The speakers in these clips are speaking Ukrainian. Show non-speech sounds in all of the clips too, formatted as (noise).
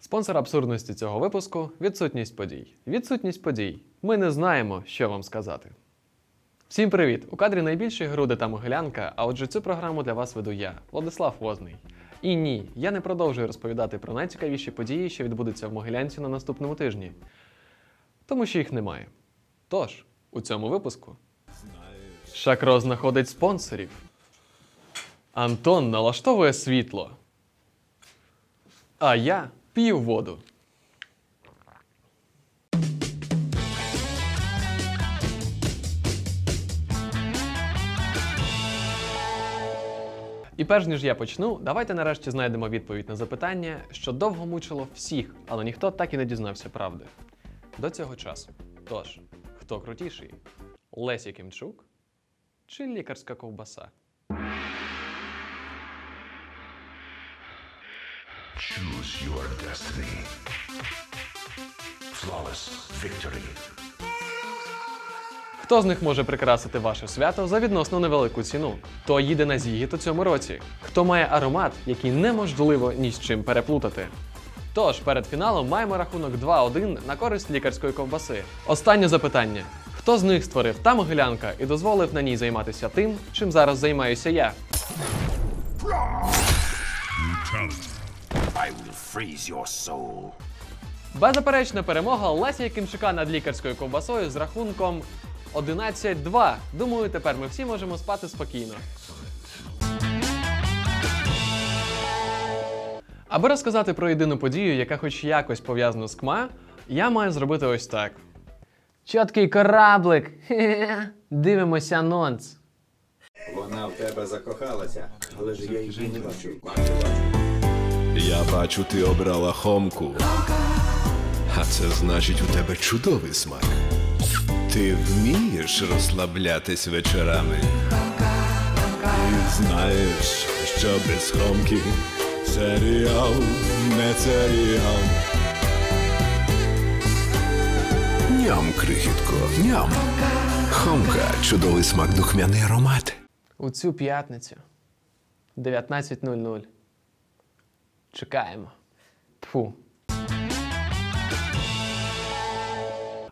Спонсор абсурдності цього випуску відсутність подій. Відсутність подій. Ми не знаємо, що вам сказати. Всім привіт! У кадрі найбільші груди та могилянка, а отже, цю програму для вас веду я, Владислав Возний. І ні, я не продовжую розповідати про найцікавіші події, що відбудуться в Могилянці на наступному тижні. Тому що їх немає. Тож, у цьому випуску Шакро знаходить спонсорів. Антон налаштовує світло. А я п'ю воду. І перш ніж я почну, давайте нарешті знайдемо відповідь на запитання, що довго мучило всіх, але ніхто так і не дізнався правди. До цього часу. Тож, хто крутіший? Лесі Кімчук чи лікарська ковбаса? Choose your destiny. Flawless victory. Хто з них може прикрасити ваше свято за відносно невелику ціну? Хто їде на зігіт у цьому році? Хто має аромат, який неможливо ні з чим переплутати? Тож перед фіналом маємо рахунок 2-1 на користь лікарської ковбаси. Останнє запитання: хто з них створив та могилянка і дозволив на ній займатися тим, чим зараз займаюся я? I will freeze your soul. Беззаперечна перемога Леся Якимчука над лікарською ковбасою з рахунком 11-2. Думаю, тепер ми всі можемо спати спокійно. Аби розказати про єдину подію, яка хоч якось пов'язана з КМА, я маю зробити ось так. Чіткий кораблик. Хе-хе. (laughs) Дивимося анонс. Вона в тебе закохалася, але ж я її не бачу. Я бачу, ти обрала хомку. А це значить, у тебе чудовий смак. Ти вмієш розслаблятись вечорами. І знаєш, що без хомки серіал не серіал. Ням, крихітко, ням. Хомка чудовий смак духмяний аромат. У цю п'ятницю 19.00. Чекаємо. Тфу.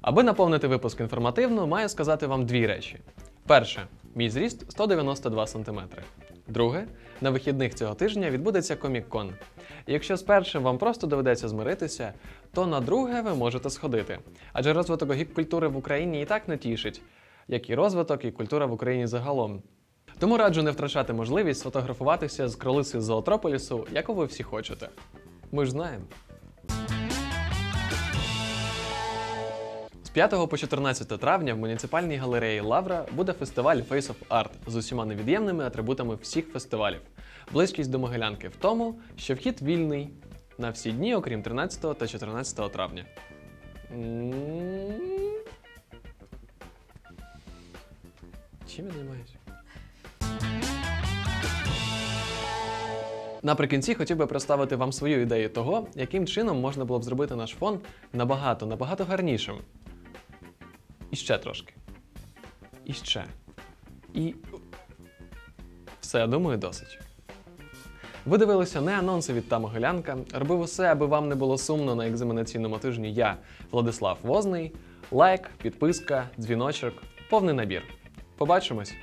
Аби наповнити випуск інформативно, маю сказати вам дві речі. Перше, мій зріст 192 см. Друге, на вихідних цього тижня відбудеться Комік-кон. Якщо з першим вам просто доведеться змиритися, то на друге ви можете сходити. Адже розвиток гік-культури в Україні і так не тішить, як і розвиток і культура в Україні загалом. Тому раджу не втрачати можливість сфотографуватися з кролиці з Зоотрополісу, яку ви всі хочете. Ми ж знаємо. З 5 по 14 травня в муніципальній галереї Лавра буде фестиваль Face of Art з усіма невід'ємними атрибутами всіх фестивалів. Близькість до Могилянки в тому, що вхід вільний на всі дні, окрім 13 та 14 травня. Чим я займаюся? Наприкінці хотів би представити вам свою ідею того, яким чином можна було б зробити наш фон набагато, набагато гарнішим. І ще трошки. І ще. І. Все, думаю, досить. Ви дивилися не анонси від та Могилянка. Робив усе, аби вам не було сумно на екзаменаційному тижні я, Владислав Возний. Лайк, підписка, дзвіночок, повний набір. Побачимось!